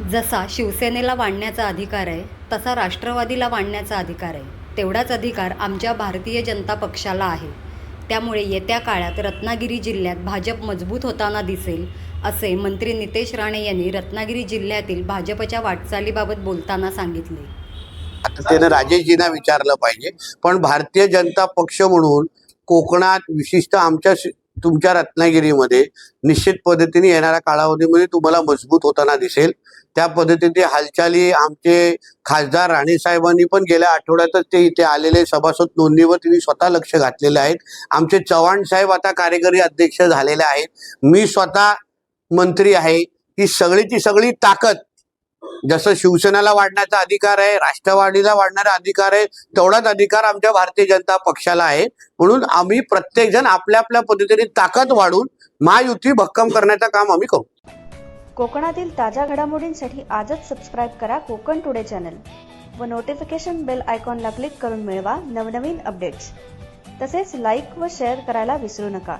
जसा शिवसेनेला वाढण्याचा अधिकार आहे तसा राष्ट्रवादीला वाढण्याचा अधिकार आहे. तेवढाच अधिकार आमच्या भारतीय जनता पक्षाला आहे. त्यामुळे येत्या काळात रत्नागिरी जिल्ह्यात भाजप मजबूत होताना दिसेल असे मंत्री नितेश राणे यांनी रत्नागिरी जिल्ह्यातील भाजपच्या वाटचालीबाबत बोलताना सांगितले. आता त्यानं राजेशजींना विचारलं पाहिजे पण भारतीय जनता पक्ष म्हणून कोकणात विशिष्ट आमच्या तुमच्या रत्नागिरीमध्ये निश्चित पद्धतीने येणाऱ्या कालावधीमध्ये तुम्हाला मजबूत होताना दिसेल. त्या पद्धतीने हालचाली आमचे खासदार राणे साहेबांनी पण गेल्या आठवड्यातच ते इथे आलेले सभासद नोंदणीवर त्यांनी स्वतः लक्ष घातलेले आहेत आमचे चव्हाण साहेब आता कार्यकारी अध्यक्ष झालेले आहेत. मी स्वतः मंत्री आहे. ही सगळीची सगळी ताकद जसं शिवसेनेला वाढण्याचा अधिकार आहे राष्ट्रवादीला वाढणारा अधिकार आहे तेवढाच अधिकार आमच्या भारतीय जनता पक्षाला आहे. म्हणून आम्ही प्रत्येक जण आपल्या आपल्या पद्धतीने ताकद वाढून महायुती भक्कम करण्याचं काम आम्ही करू. कोकणातील ताज्या घडामोडींसाठी आजच सबस्क्राईब करा कोकण टुडे चॅनल व नोटिफिकेशन बेल आयकॉनला क्लिक करून मिळवा नवनवीन अपडेट्स तसेच लाईक व शेअर करायला विसरू नका.